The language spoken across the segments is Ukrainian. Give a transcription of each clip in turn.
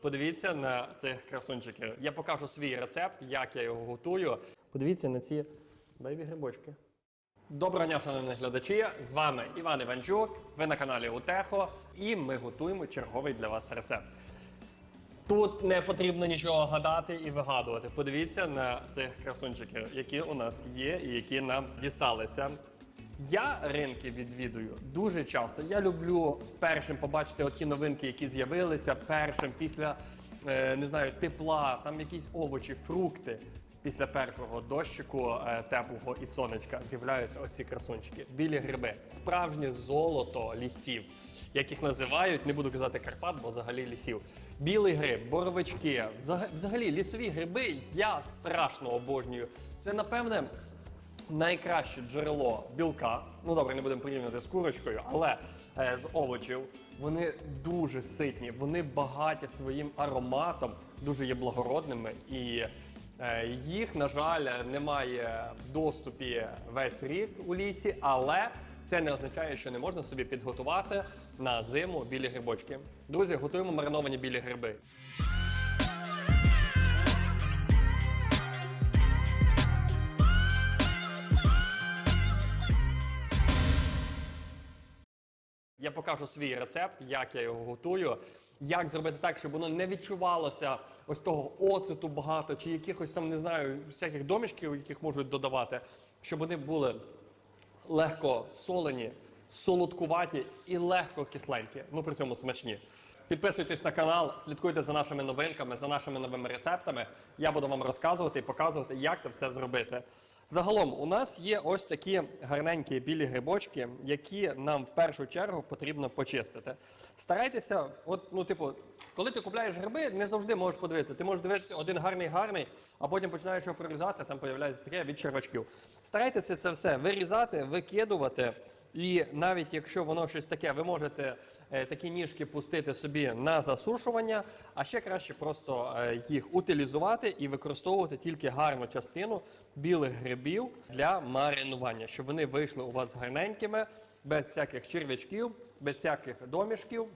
Подивіться на цих красунчиків. Я покажу свій рецепт, як я його готую. Подивіться на ці бейбі грибочки. Доброго дня, шановні глядачі! З вами Іван Іванчук. Ви на каналі Утехо, і ми готуємо черговий для вас рецепт. Тут не потрібно нічого гадати і вигадувати. Подивіться на цих красунчиків, які у нас є і які нам дісталися. Я ринки відвідую дуже часто. Я люблю першим побачити оті новинки, які з'явилися першим після е, не знаю, тепла, там якісь овочі, фрукти. Після першого дощику е, теплого і сонечка з'являються ось ці красунчики. Білі гриби, справжнє золото лісів, як їх називають, не буду казати Карпат, бо взагалі лісів. Білий гриб, боровички, взага- взагалі лісові гриби я страшно обожнюю. Це напевне найкраще джерело білка. Ну добре, не будемо порівнювати з курочкою, але е, з овочів вони дуже ситні, вони багаті своїм ароматом, дуже є благородними і. е, Їх, на жаль, немає в доступі весь рік у лісі, але це не означає, що не можна собі підготувати на зиму білі грибочки. Друзі, готуємо мариновані білі гриби. Я покажу свій рецепт, як я його готую, як зробити так, щоб воно не відчувалося ось того оцету багато, чи якихось там, не знаю, всяких домішків, яких можуть додавати, щоб вони були легко солені, солодкуваті і легко кисленькі. Ну при цьому смачні. Підписуйтесь на канал, слідкуйте за нашими новинками, за нашими новими рецептами. Я буду вам розказувати і показувати, як це все зробити. Загалом, у нас є ось такі гарненькі білі грибочки, які нам в першу чергу потрібно почистити. Старайтеся, от, ну, типу, коли ти купляєш гриби, не завжди можеш подивитися. Ти можеш дивитися один гарний гарний, а потім починаєш його прорізати, там появляється таке від червачків. Старайтеся це все вирізати, викидувати. І навіть якщо воно щось таке, ви можете е, такі ніжки пустити собі на засушування, а ще краще просто е, їх утилізувати і використовувати тільки гарну частину білих грибів для маринування, щоб вони вийшли у вас гарненькими, без всяких черв'ячків, без всяких домішків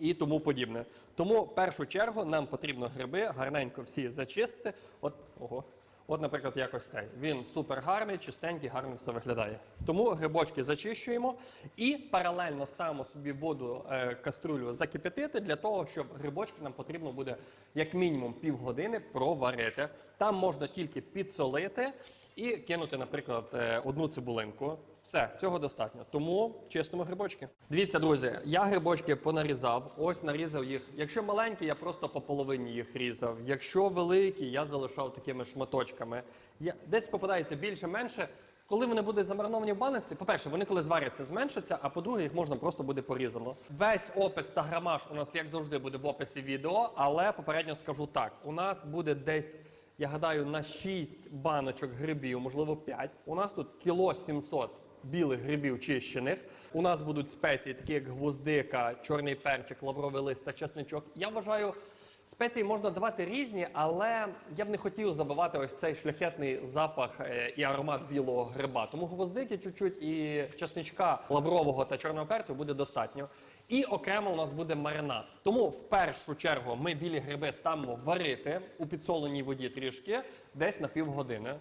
і тому подібне. Тому в першу чергу нам потрібно гриби гарненько всі зачистити. От, ого. От, наприклад, якось цей. Він супер гарний, чистенький, гарно все виглядає. Тому грибочки зачищуємо і паралельно ставимо собі воду е, каструлю закипятити для того, щоб грибочки нам потрібно буде як мінімум півгодини проварити. Там можна тільки підсолити і кинути, наприклад, е, одну цибулинку. Все, цього достатньо. Тому чистимо грибочки. Дивіться, друзі, я грибочки понарізав. Ось нарізав їх. Якщо маленькі, я просто по половині їх різав. Якщо великі, я залишав такими шматочками. Я, десь попадається більше-менше. Коли вони будуть замариновані в баниці, по-перше, вони коли зваряться, зменшаться, а по-друге, їх можна просто буде порізано. Весь опис та грамаж у нас, як завжди, буде в описі відео, але попередньо скажу так: у нас буде десь. Я гадаю, на 6 баночок грибів, можливо 5. У нас тут кіло 700 білих грибів чищених. У нас будуть спеції, такі як гвоздика, чорний перчик, лавровий лист та чесничок. Я вважаю, спеції можна давати різні, але я б не хотів забивати ось цей шляхетний запах е, і аромат білого гриба. Тому гвоздики чуть-чуть і чесничка лаврового та чорного перцю буде достатньо. І окремо у нас буде маринад. Тому в першу чергу ми білі гриби ставимо варити у підсоленій воді трішки, десь на півгодини.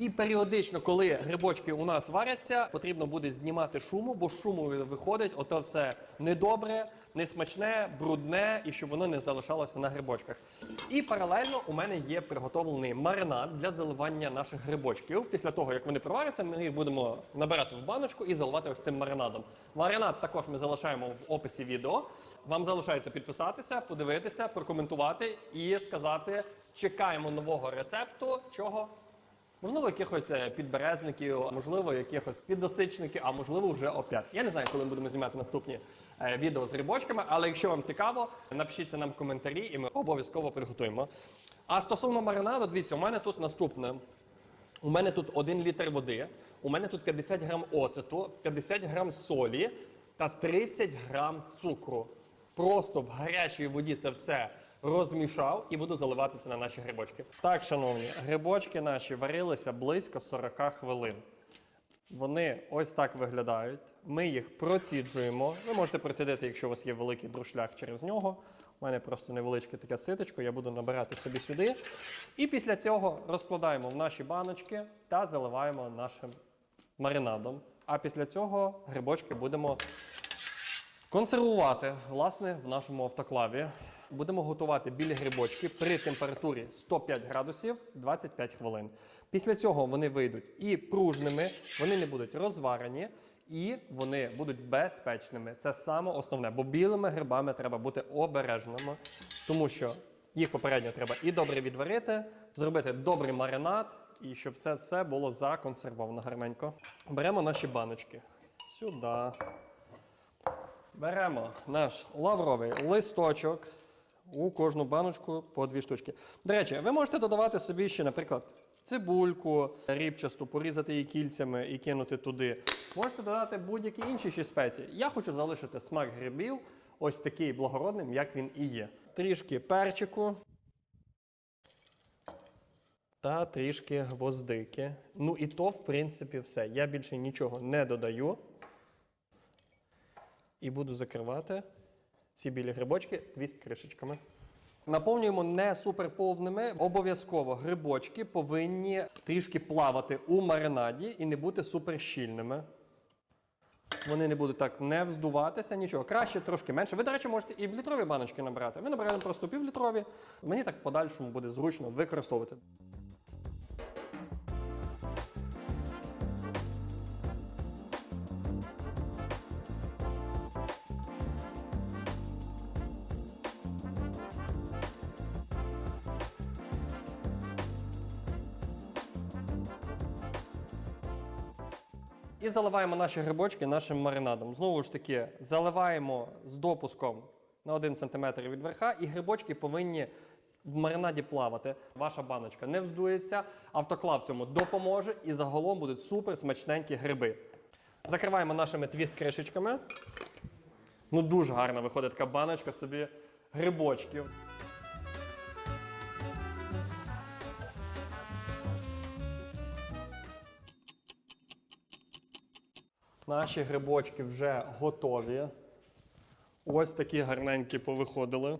І періодично, коли грибочки у нас варяться, потрібно буде знімати шуму, бо з шуму виходить ото все недобре, несмачне, брудне, і щоб воно не залишалося на грибочках. І паралельно у мене є приготовлений маринад для заливання наших грибочків. Після того, як вони проваряться, ми їх будемо набирати в баночку і заливати ось цим маринадом. Маринад також ми залишаємо в описі відео. Вам залишається підписатися, подивитися, прокоментувати і сказати: чекаємо нового рецепту. Чого? Можливо, якихось е, підберезників, можливо, якихось підосичників, а можливо, вже опять. Я не знаю, коли ми будемо знімати наступні е, відео з грибочками, але якщо вам цікаво, напишіть це нам в коментарі, і ми обов'язково приготуємо. А стосовно маринаду, дивіться, у мене тут наступне. У мене тут 1 літр води, у мене тут 50 грам оцету, 50 грам солі та 30 грам цукру. Просто в гарячій воді це все розмішав і буду заливати це на наші грибочки. Так, шановні, грибочки наші варилися близько 40 хвилин. Вони ось так виглядають. Ми їх проціджуємо. Ви можете процідити, якщо у вас є великий друшлях через нього. У мене просто невеличке таке ситочко, я буду набирати собі сюди. І після цього розкладаємо в наші баночки та заливаємо нашим маринадом. А після цього грибочки будемо консервувати власне в нашому автоклаві. Будемо готувати білі грибочки при температурі 105 градусів 25 хвилин. Після цього вони вийдуть і пружними, вони не будуть розварені, і вони будуть безпечними. Це саме основне, бо білими грибами треба бути обережними, тому що їх попередньо треба і добре відварити, зробити добрий маринад, і щоб все все було законсервовано гарненько. Беремо наші баночки сюди. Беремо наш лавровий листочок. У кожну баночку по дві штучки. До речі, ви можете додавати собі ще, наприклад, цибульку рібчасту, порізати її кільцями і кинути туди. Можете додати будь-які інші ще спеції. Я хочу залишити смак грибів ось такий благородним, як він і є. Трішки перчику та трішки гвоздики. Ну і то, в принципі, все. Я більше нічого не додаю. І буду закривати ці білі грибочки твіст кришечками. Наповнюємо не суперповними. Обов'язково грибочки повинні трішки плавати у маринаді і не бути суперщільними. Вони не будуть так не вздуватися, нічого. Краще трошки менше. Ви, до речі, можете і в літрові баночки набирати. Ми набираємо просто півлітрові. Мені так подальшому буде зручно використовувати. І заливаємо наші грибочки нашим маринадом. Знову ж таки, заливаємо з допуском на 1 см від верха, і грибочки повинні в маринаді плавати. Ваша баночка не вздується, автоклав цьому допоможе і загалом будуть супер смачненькі гриби. Закриваємо нашими твіст-кришечками. Ну, дуже гарно виходить така баночка собі грибочків. Наші грибочки вже готові. Ось такі гарненькі повиходили.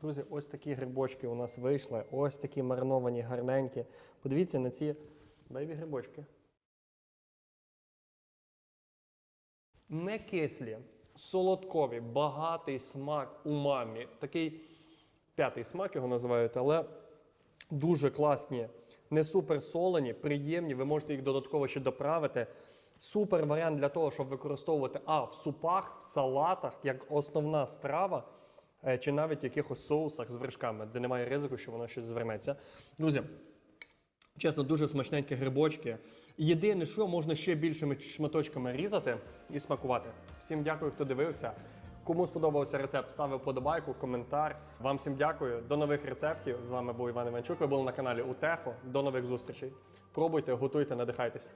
Друзі, ось такі грибочки у нас вийшли. Ось такі мариновані, гарненькі. Подивіться на ці бейбі грибочки. Не кислі, солодкові, багатий смак умамі. Такий п'ятий смак його називають, але дуже класні, не супер солені, приємні. Ви можете їх додатково ще доправити. Супер варіант для того, щоб використовувати а в супах, в салатах як основна страва, е, чи навіть в якихось соусах з вершками, де немає ризику, що воно щось звернеться. Друзі, Чесно, дуже смачненькі грибочки. Єдине, що можна ще більшими шматочками різати і смакувати. Всім дякую, хто дивився. Кому сподобався рецепт, ставив подобайку, коментар. Вам всім дякую. До нових рецептів. З вами був Іван Іванчук. Ви були на каналі Утехо. До нових зустрічей. Пробуйте, готуйте, надихайтеся.